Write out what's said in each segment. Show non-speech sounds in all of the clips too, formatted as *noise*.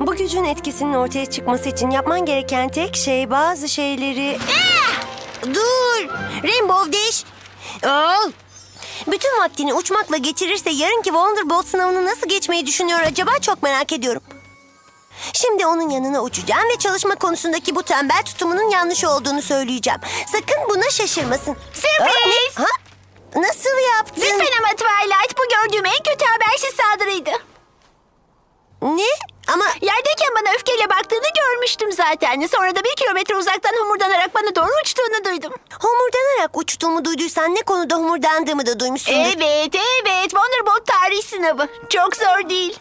Bu gücün etkisinin ortaya çıkması için yapman gereken tek şey bazı şeyleri... Dur! Rainbow Dash! Al! Bütün vaktini uçmakla geçirirse yarınki Wonderbolt sınavını nasıl geçmeyi düşünüyor acaba çok merak ediyorum. Şimdi onun yanına uçacağım ve çalışma konusundaki bu tembel tutumunun yanlış olduğunu söyleyeceğim. Sakın buna şaşırmasın. Sürpriz! Ha? Nasıl yaptın? Lütfen ama Twilight bu gördüğüm en kötü habersiz saldırıydı. Ne? Ama Yerdeyken bana öfkeyle baktığını görmüştüm zaten. Sonra da bir kilometre uzaktan homurdanarak bana doğru uçtuğunu duydum. homurdanarak uçtuğumu duyduysan ne konuda homurdandığımı da duymuşsundur. Evet, evet. Wonderbolt tarih sınavı. Çok zor değil.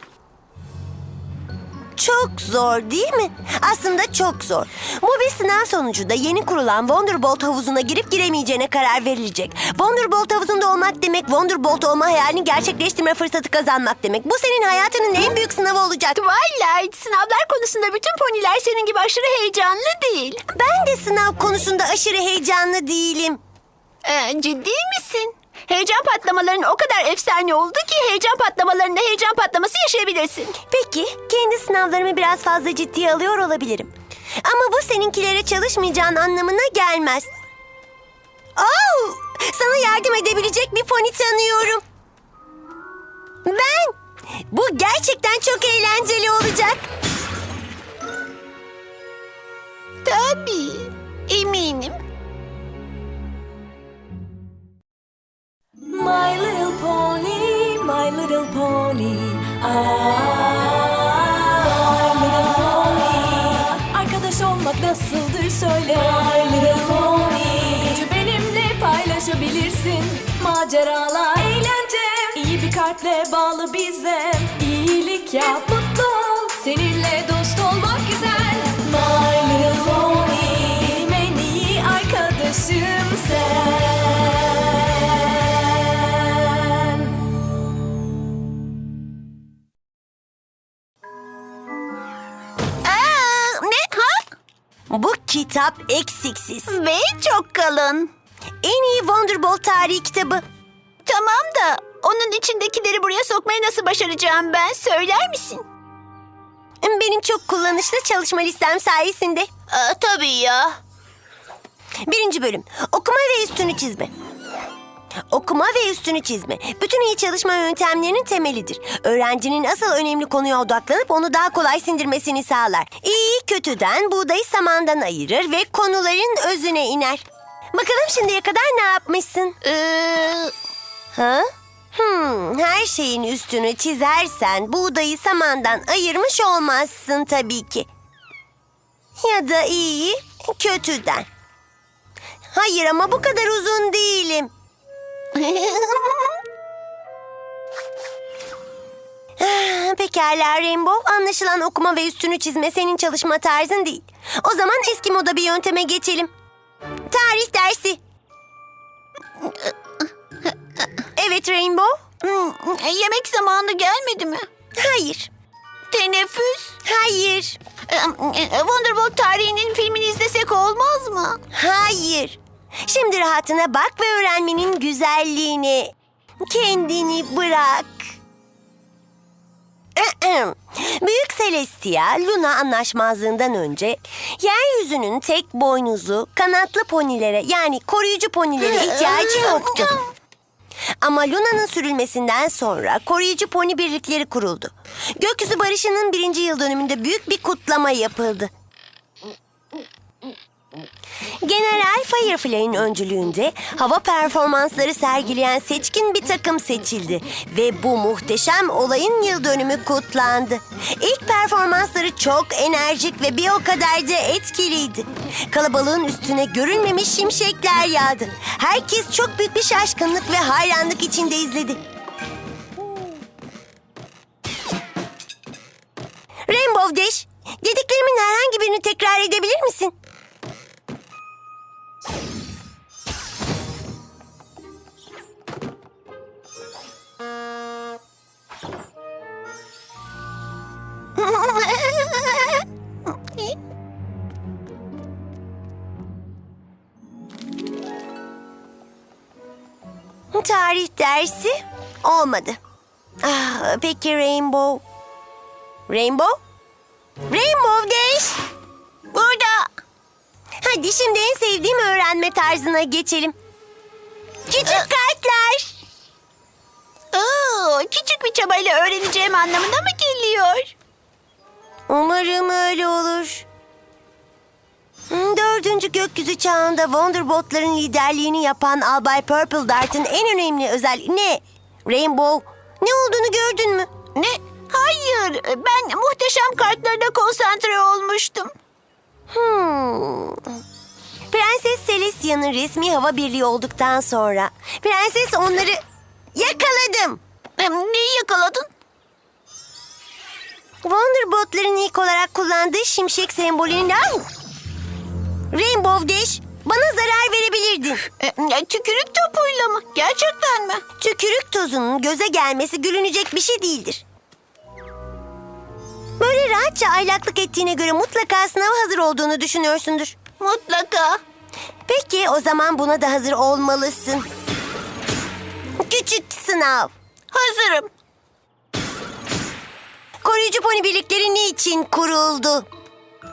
Çok zor değil mi? Aslında çok zor. Bu bir sınav sonucu da yeni kurulan Wonderbolt havuzuna girip giremeyeceğine karar verilecek. Wonderbolt havuzunda olmak demek Wonderbolt olma hayalini gerçekleştirme fırsatı kazanmak demek. Bu senin hayatının en büyük sınavı olacak. Twilight, sınavlar konusunda bütün poniler senin gibi aşırı heyecanlı değil. Ben de sınav konusunda aşırı heyecanlı değilim. Ee, ciddi misin? Heyecan patlamaların o kadar efsane oldu ki heyecan patlamalarında heyecan patlaması yaşayabilirsin. Peki, kendi sınavlarımı biraz fazla ciddiye alıyor olabilirim. Ama bu seninkilere çalışmayacağın anlamına gelmez. Oh, sana yardım edebilecek bir pony tanıyorum. Ben. Bu gerçekten çok eğlenceli olacak. Tabii, eminim. My little pony, my little pony. I, my little pony. Arkadaş olmak nasıldır söyle. My little pony. Gücü benimle paylaşabilirsin. Maceralar, eğlence. İyi bir kalple bağlı bize. İyilik yap, kitap eksiksiz. Ve çok kalın. En iyi Wonderbolt tarihi kitabı. Tamam da onun içindekileri buraya sokmayı nasıl başaracağım ben? Söyler misin? Benim çok kullanışlı çalışma listem sayesinde. Aa, tabii ya. Birinci bölüm. Okuma ve üstünü çizme. Okuma ve üstünü çizme. Bütün iyi çalışma yöntemlerinin temelidir. Öğrencinin asıl önemli konuya odaklanıp onu daha kolay sindirmesini sağlar. İyi kötüden, buğdayı samandan ayırır ve konuların özüne iner. Bakalım şimdiye kadar ne yapmışsın? Ee, Ha? Hmm, her şeyin üstünü çizersen buğdayı samandan ayırmış olmazsın tabii ki. Ya da iyi, kötüden. Hayır ama bu kadar uzun değilim. Ah, Pekala Rainbow. Anlaşılan okuma ve üstünü çizme senin çalışma tarzın değil. O zaman eski moda bir yönteme geçelim. Tarih dersi. Evet Rainbow. Hmm, Yemek zamanı gelmedi mi? Hayır. Teneffüs. Hayır. Ee, Wonderbolt tarihinin filmini izlesek olmaz mı? Hayır. Şimdi rahatına bak ve öğrenmenin güzelliğini. Kendini bırak. Büyük Celestia, Luna anlaşmazlığından önce yeryüzünün tek boynuzlu, kanatlı ponilere yani koruyucu ponilere ihtiyacı yoktu. Ama Luna'nın sürülmesinden sonra koruyucu pony birlikleri kuruldu. Gökyüzü Barışı'nın birinci yıl dönümünde büyük bir kutlama yapıldı. General Firefly'in öncülüğünde hava performansları sergileyen seçkin bir takım seçildi ve bu muhteşem olayın yıl dönümü kutlandı. İlk performansları çok enerjik ve bir o kadar da etkiliydi. Kalabalığın üstüne görülmemiş şimşekler yağdı. Herkes çok büyük bir şaşkınlık ve hayranlık içinde izledi. Rainbow Dash, dediklerimin herhangi birini tekrar edebilir misin? Tarih dersi olmadı. Ah, peki Rainbow? Rainbow? Rainbow Dash. Burada. Hadi şimdi en sevdiğim öğrenme tarzına geçelim. Küçük kartlar. Oo, küçük bir çabayla öğreneceğim anlamına mı geliyor? Umarım öyle olur. Dördüncü gökyüzü çağında Wonderbot'ların liderliğini yapan Albay Purple Dart'ın en önemli özelliği ne? Rainbow. Ne olduğunu gördün mü? Ne? Hayır, ben muhteşem kartlarına konsantre olmuştum. Hmm. Prenses Celestia'nın resmi hava birliği olduktan sonra prenses onları yakaladım. Neyi yakaladın? Wonderbot'ların ilk olarak kullandığı şimşek sembolünden Rainbow Dash bana zarar verebilirdin. E, tükürük topuyla mı? Gerçekten mi? Tükürük tozunun göze gelmesi gülünecek bir şey değildir. Böyle rahatça aylaklık ettiğine göre mutlaka sınava hazır olduğunu düşünüyorsundur. Mutlaka. Peki o zaman buna da hazır olmalısın. Küçük sınav. Hazırım. Koruyucu pony birlikleri niçin kuruldu?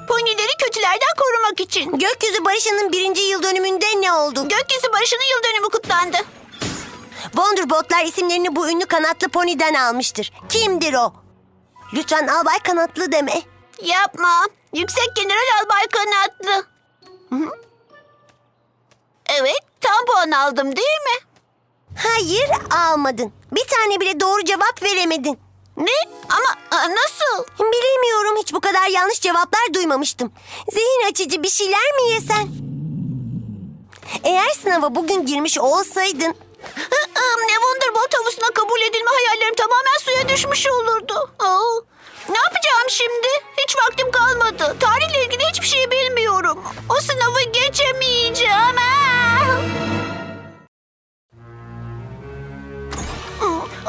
Ponileri kötülerden korumak için. Gökyüzü Barışı'nın birinci yıl dönümünde ne oldu? Gökyüzü Barışı'nın yıl dönümü kutlandı. Wonderbotlar isimlerini bu ünlü kanatlı poniden almıştır. Kimdir o? Lütfen albay kanatlı deme. Yapma. Yüksek General Albay Kanatlı. Hı? Evet, tam puan aldım değil mi? Hayır almadın. Bir tane bile doğru cevap veremedin. Ne? Ama a, nasıl? Bilemiyorum hiç bu kadar yanlış cevaplar duymamıştım. Zihin açıcı bir şeyler mi yesen? Eğer sınava bugün girmiş olsaydın Ne Wonderbot havuzuna kabul edilme hayallerim tamamen suya düşmüş olurdu. Aa, ne yapacağım şimdi? Hiç vaktim kalmadı. Tarihle ilgili hiçbir şey bilmiyorum. O sınavı geçemeyeceğim. Aa!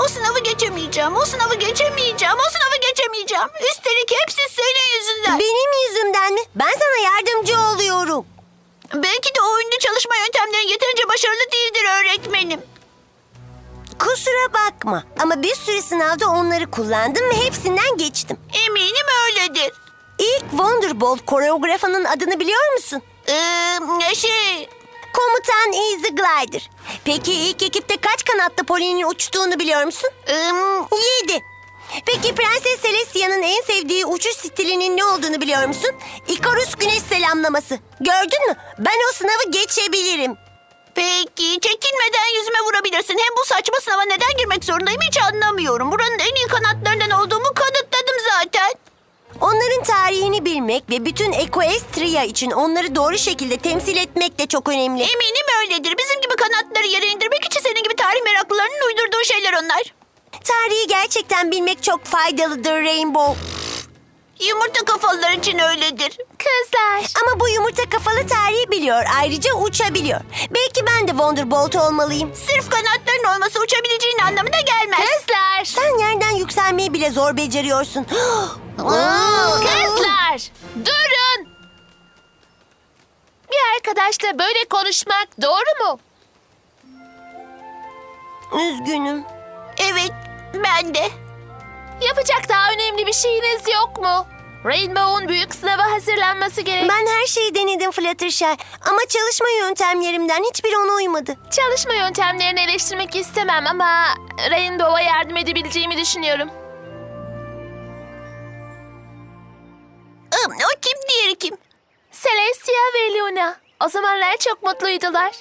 O sınavı geçemeyeceğim. O sınavı geçemeyeceğim. O sınavı geçemeyeceğim. Üstelik hepsi senin yüzünden. benim yüzümden mi? Ben sana yardımcı oluyorum. Belki de oyunda çalışma yöntemlerin yeterince başarılı değildir öğretmenim. Kusura bakma ama bir sürü sınavda onları kullandım ve hepsinden geçtim. Eminim öyledir. İlk Wonderbolt koreografının adını biliyor musun? Ee, şey... Komutan Easy Glider. Peki ilk ekipte kaç kanatlı polinin uçtuğunu biliyor musun? Yedi. Peki Prenses Celestia'nın en sevdiği uçuş stilinin ne olduğunu biliyor musun? Ikarus güneş selamlaması. Gördün mü? Ben o sınavı geçebilirim. Peki çekinmeden yüzüme vurabilirsin. Hem bu saçma sınava neden girmek zorundayım hiç anlamıyorum. Buranın en iyi kanatlarından olduğumu kanıtladım zaten. Onların tarihini bilmek ve bütün Equestria için onları doğru şekilde temsil etmek de çok önemli. Eminim öyledir. Bizim gibi kanatları yere indirmek için senin gibi tarih meraklılarının uydurduğu şeyler onlar. Tarihi gerçekten bilmek çok faydalıdır Rainbow. Yumurta kafalılar için öyledir. Kızlar. Ama bu yumurta kafalı tarihi biliyor. Ayrıca uçabiliyor. Belki ben de Wonderbolt olmalıyım. Sırf kanatların olması uçabileceğin anlamına gelmez. Kızlar. Sen yerden yükselmeyi bile zor beceriyorsun. *gasps* Kızlar. Durun. Bir arkadaşla böyle konuşmak doğru mu? Üzgünüm. Evet, ben de. Yapacak daha önemli bir şeyiniz yok mu? Rainbow'un büyük sınava hazırlanması gerek. Ben her şeyi denedim Fluttershy ama çalışma yöntemlerimden hiçbiri ona uymadı. Çalışma yöntemlerini eleştirmek istemem ama Rainbow'a yardım edebileceğimi düşünüyorum. O kim, diğeri kim? Celestia ve Luna. O zamanlar çok mutluydular.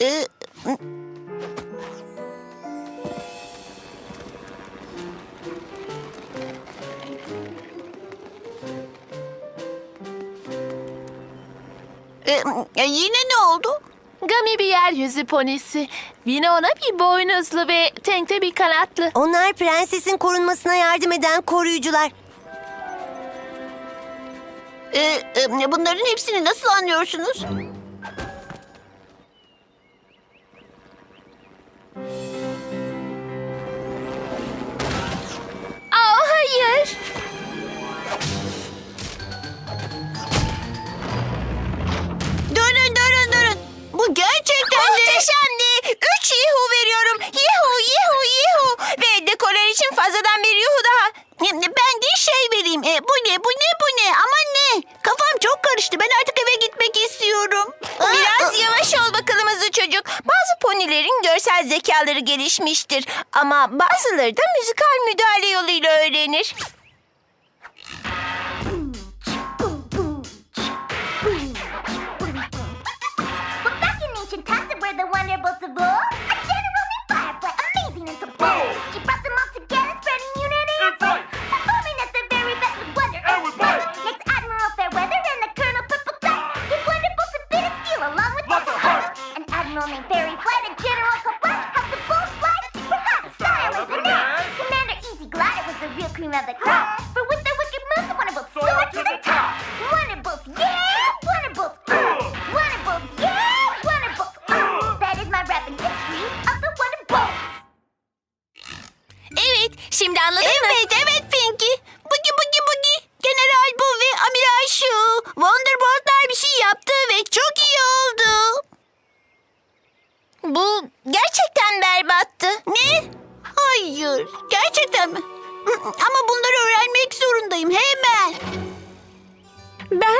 Ee, yine ne oldu? Gummy bir yeryüzü ponisi. Winona bir boynuzlu ve Tank'te bir kanatlı. Onlar prensesin korunmasına yardım eden koruyucular. Ee, e, bunların hepsini nasıl anlıyorsunuz? İçin fazladan bir yuhu daha. Ben de şey vereyim. E, bu ne, bu ne, bu ne? Ama ne? Kafam çok karıştı. Ben artık eve gitmek istiyorum. Biraz yavaş ol bakalım hızlı çocuk. Bazı ponilerin görsel zekaları gelişmiştir. Ama bazıları da müzikal müdahale yoluyla öğrenir. An Admiral named Fairy Flight, a General Cobalt. Have the bolts fly super hot, style is the net. Commander Easy Glider was the real cream of the crop.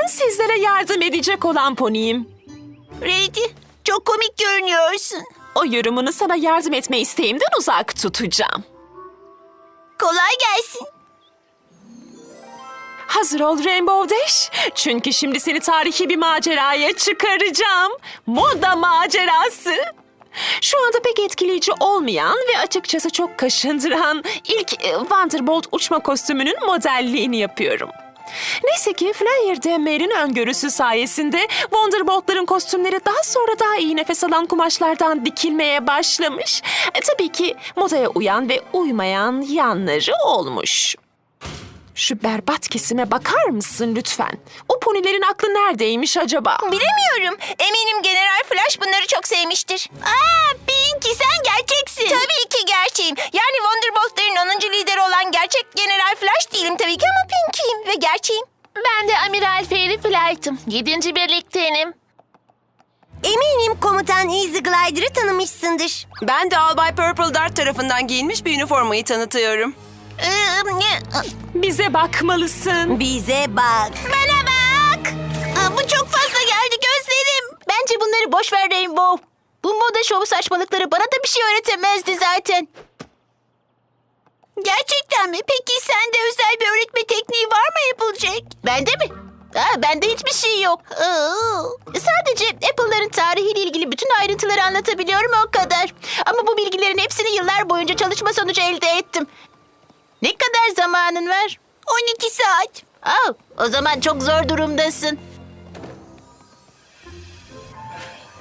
Sizlere yardım edecek olan poniyim. Lady, çok komik görünüyorsun. O yorumunu sana yardım etme isteğimden uzak tutacağım. Kolay gelsin. Hazır ol Rainbow Dash. Çünkü şimdi seni tarihi bir maceraya çıkaracağım. Moda macerası. Şu anda pek etkileyici olmayan ve açıkçası çok kaşındıran ilk e, Wonderbolt uçma kostümünün modelliğini yapıyorum. Neyse ki Flyer Demer'in öngörüsü sayesinde Wonderbolt'ların kostümleri daha sonra daha iyi nefes alan kumaşlardan dikilmeye başlamış. E, tabii ki modaya uyan ve uymayan yanları olmuş. Şu berbat kesime bakar mısın lütfen? O ponilerin aklı neredeymiş acaba? Bilemiyorum. Eminim General Flash bunları çok sevmiştir. Aa, Pinky sen gerçeksin. Tabii ki gerçeğim. Yani Wonderbolt'ların 10. lideri olan gerçek General Flash değilim tabii ki ama Pinky'yim ve gerçeğim. Ben de Amiral Fairy Flight'ım. Yedinci birliktenim. Eminim komutan Easy Glider'ı tanımışsındır. Ben de Albay Purple Dart tarafından giyinmiş bir üniformayı tanıtıyorum. Bize bakmalısın. Bize bak. Bana bak. Aa, bu çok fazla geldi gözlerim. Bence bunları boş ver Rainbow. Bu moda şovu saçmalıkları bana da bir şey öğretemezdi zaten. Gerçekten mi? Peki sende özel bir öğretme tekniği var mı yapılacak? Bende mi? Aa, bende hiçbir şey yok. Aa, sadece Apple'ların tarihiyle ilgili bütün ayrıntıları anlatabiliyorum o kadar. Ama bu bilgilerin hepsini yıllar boyunca çalışma sonucu elde ettim. Ne kadar zamanın var? 12 saat. Aa, o zaman çok zor durumdasın.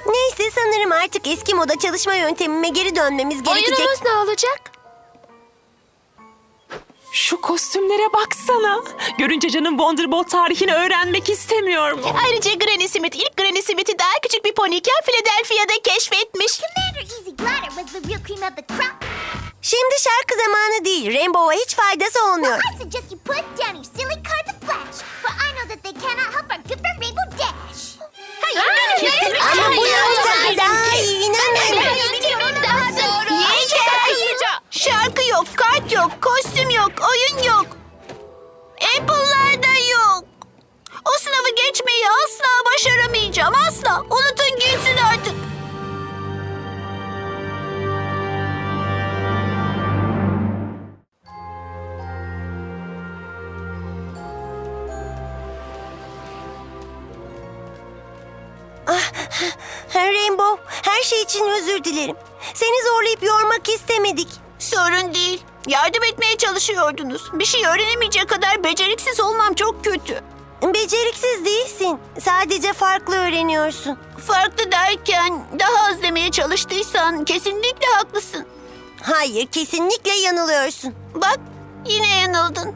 Neyse sanırım artık eski moda çalışma yöntemime geri dönmemiz gerekecek. Oyunumuz ne olacak? Şu kostümlere baksana. Görünce canım Wonderbolt tarihini öğrenmek istemiyor mu? Ayrıca Granny Smith ilk Granny Smith'i daha küçük bir poniyken Philadelphia'da keşfetmiş. Commander Easy Glider was the real cream of the crop. Şimdi şarkı zamanı değil. Rainbow'a hiç faydası olmuyor. I suggest you put down your silly cards of flash, for I know that they cannot help our good friend Rainbow Dash. Ama bu yöntem daha iyi inanmıyorum. Yeter! Şarkı yok, kart yok, kostüm yok, oyun yok. Apple'lar da yok. O sınavı geçmeyi asla başaramayacağım, asla. Unutun gitsin artık. Rainbow, her şey için özür dilerim. Seni zorlayıp yormak istemedik. Sorun değil. Yardım etmeye çalışıyordunuz. Bir şey öğrenemeyecek kadar beceriksiz olmam çok kötü. Beceriksiz değilsin. Sadece farklı öğreniyorsun. Farklı derken daha az demeye çalıştıysan kesinlikle haklısın. Hayır, kesinlikle yanılıyorsun. Bak yine yanıldın.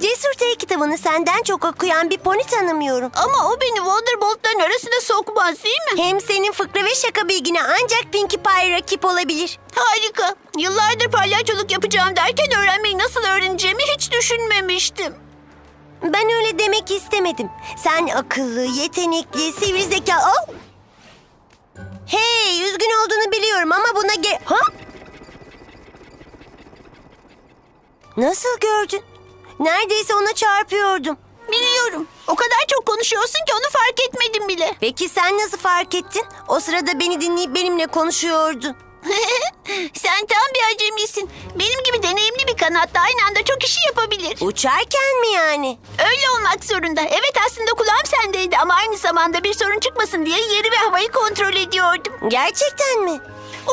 Cesur T kitabını senden çok okuyan bir pony tanımıyorum. Ama o beni Wonderbolt'ların arasına sokmaz değil mi? Hem senin fıkra ve şaka bilgine ancak Pinkie Pie rakip olabilir. Harika. Yıllardır palyaçoluk yapacağım derken öğrenmeyi nasıl öğreneceğimi hiç düşünmemiştim. Ben öyle demek istemedim. Sen akıllı, yetenekli, sivri zeka... Oh! Hey, üzgün olduğunu biliyorum ama buna ge... Ha? Nasıl gördün? Neredeyse ona çarpıyordum. Biliyorum. O kadar çok konuşuyorsun ki onu fark etmedim bile. Peki sen nasıl fark ettin? O sırada beni dinleyip benimle konuşuyordun. *laughs* Sen tam bir acemisin. Benim gibi deneyimli bir kanatta aynı anda çok işi yapabilir. Uçarken mi yani? Öyle olmak zorunda. Evet aslında kulağım sendeydi ama aynı zamanda bir sorun çıkmasın diye yeri ve havayı kontrol ediyordum. Gerçekten mi?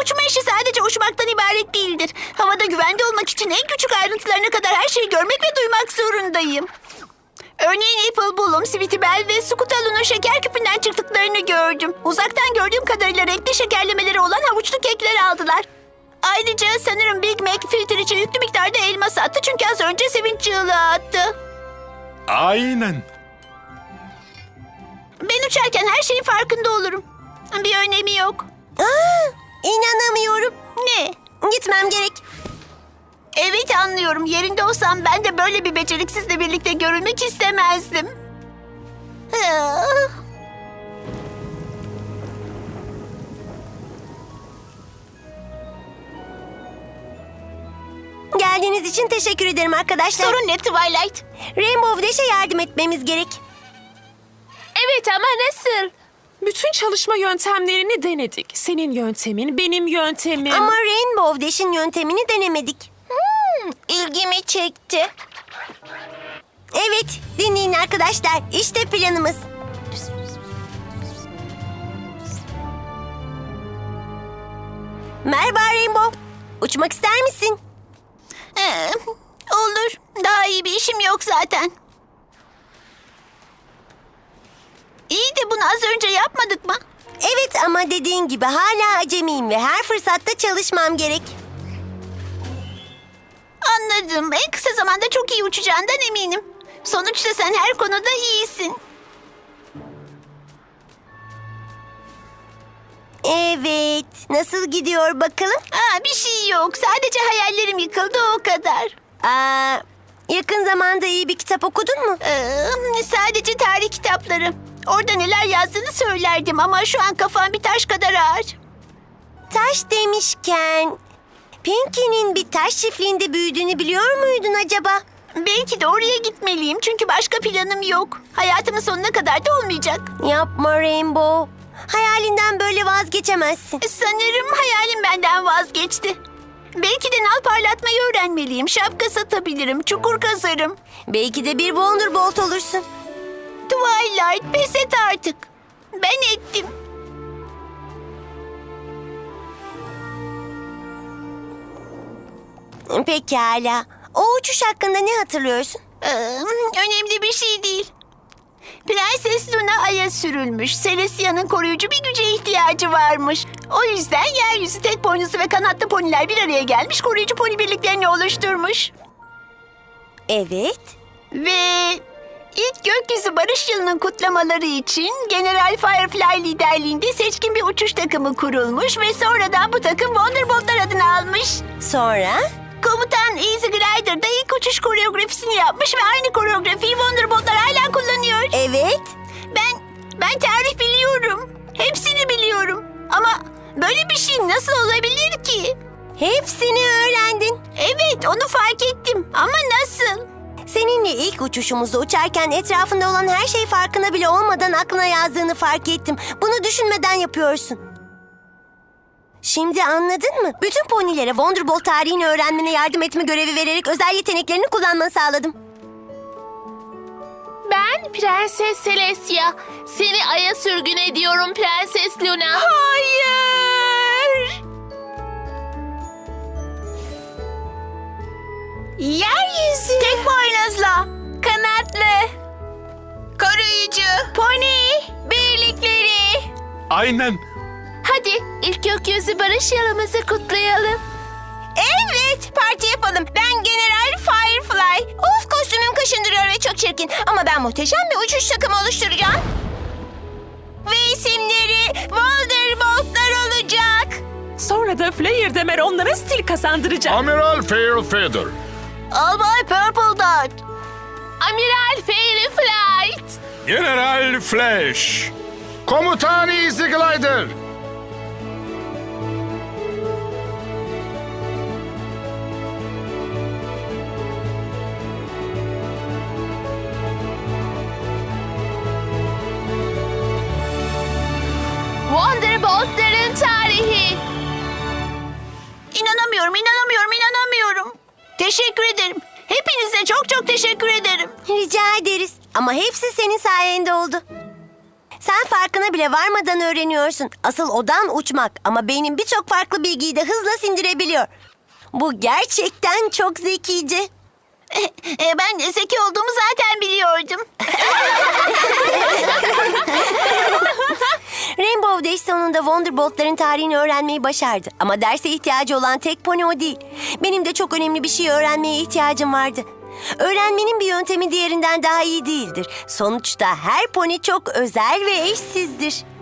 Uçma işi sadece uçmaktan ibaret değildir. Havada güvende olmak için en küçük ayrıntılarına kadar her şeyi görmek ve duymak zorundayım. Örneğin Apple Bloom, Sweetie Belle ve Scootaloo'nun şeker küpünden çıktıklarını gördüm. Uzaktan gördüğüm kadarıyla renkli şekerlemeleri olan havuçlu kekler aldılar. Ayrıca sanırım Big Mac filtre için yüklü miktarda elma sattı çünkü az önce sevinç çığlığı attı. Aynen. Ben uçarken her şeyin farkında olurum. Bir önemi yok. Aa, inanamıyorum. Ne? Gitmem gerek. Evet anlıyorum. Yerinde olsam ben de böyle bir beceriksizle birlikte görülmek istemezdim. Geldiğiniz için teşekkür ederim arkadaşlar. Sorun ne Twilight? Rainbow Dash'e yardım etmemiz gerek. Evet ama nasıl? Bütün çalışma yöntemlerini denedik. Senin yöntemin, benim yöntemim. Ama Rainbow Dash'in yöntemini denemedik. İlgimi çekti. Evet, dinleyin arkadaşlar. İşte planımız. Merhaba Rainbow. Uçmak ister misin? Ee, olur. Daha iyi bir işim yok zaten. İyi de bunu az önce yapmadık mı? Evet ama dediğin gibi hala acemiyim ve her fırsatta çalışmam gerek. Anladım. En kısa zamanda çok iyi uçacağından eminim. Sonuçta sen her konuda iyisin. Evet, nasıl gidiyor bakalım? Aa, bir şey yok. Sadece hayallerim yıkıldı o kadar. Aa, yakın zamanda iyi bir kitap okudun mu? Ee, sadece tarih kitapları. Orada neler yazdığını söylerdim ama şu an kafam bir taş kadar ağır. Taş demişken... Pinky'nin bir taş çiftliğinde büyüdüğünü biliyor muydun acaba? Belki de oraya gitmeliyim çünkü başka planım yok. Hayatımın sonuna kadar da olmayacak. Yapma Rainbow. Hayalinden böyle vazgeçemezsin. Sanırım hayalim benden vazgeçti. Belki de nal parlatmayı öğrenmeliyim. Şapka satabilirim, çukur kazarım. Belki de bir Wonderbolt olursun. Twilight pes et artık. Ben ettim. Pekala. O uçuş hakkında ne hatırlıyorsun? Ee, önemli bir şey değil. Prenses Luna Ay'a sürülmüş. Celestia'nın koruyucu bir güce ihtiyacı varmış. O yüzden yeryüzü tek boynuzlu ve kanatlı poniler bir araya gelmiş koruyucu poni birliklerini oluşturmuş. Evet. Ve ilk gökyüzü barış yılının kutlamaları için General Firefly liderliğinde seçkin bir uçuş takımı kurulmuş ve sonradan bu takım Wonderbolt'lar adını almış. Sonra? Komutan Easy Glider da ilk uçuş koreografisini yapmış ve aynı koreografiyi Wonderbolt'lar hala kullanıyor. Evet. Ben, ben tarih biliyorum. Hepsini biliyorum. Ama böyle bir şey nasıl olabilir ki? Hepsini öğrendin. Evet, onu fark ettim. Ama nasıl? Seninle ilk uçuşumuzda uçarken etrafında olan her şey farkına bile olmadan aklına yazdığını fark ettim. Bunu düşünmeden yapıyorsun. Şimdi anladın mı? Bütün ponilere Wonderbolt tarihini öğrenmene yardım etme görevi vererek özel yeteneklerini kullanmanı sağladım. Ben Prenses Celestia. Seni aya sürgün ediyorum Prenses Luna. Hayır! Yeryüzü. Tek boynuzla. Kanatlı. Koruyucu. Pony. Birlikleri. Aynen. Hadi ilk gökyüzü barış yılımızı kutlayalım. Evet, parti yapalım. Ben General Firefly. Of kostümüm kaşındırıyor ve çok çirkin. Ama ben muhteşem bir uçuş takımı oluşturacağım. Ve isimleri Wonderbolt'lar olacak. Sonra da Flair Demer onlara stil kazandıracak. Amiral Fairfeather. Albay Purple Dart. Amiral Fairy Flight. General Flash. Komutan Easy Glider. Wonderbolt'ların tarihi. İnanamıyorum, inanamıyorum, inanamıyorum. Teşekkür ederim. Hepinize çok çok teşekkür ederim. Rica ederiz. Ama hepsi senin sayende oldu. Sen farkına bile varmadan öğreniyorsun. Asıl odan uçmak ama beynin birçok farklı bilgiyi de hızla sindirebiliyor. Bu gerçekten çok zekice. E, ben zeki olduğumu zaten biliyordum. *laughs* Rainbow Dash sonunda Wonderbolt'ların tarihini öğrenmeyi başardı. Ama derse ihtiyacı olan tek pony o değil. Benim de çok önemli bir şey öğrenmeye ihtiyacım vardı. Öğrenmenin bir yöntemi diğerinden daha iyi değildir. Sonuçta her pony çok özel ve eşsizdir.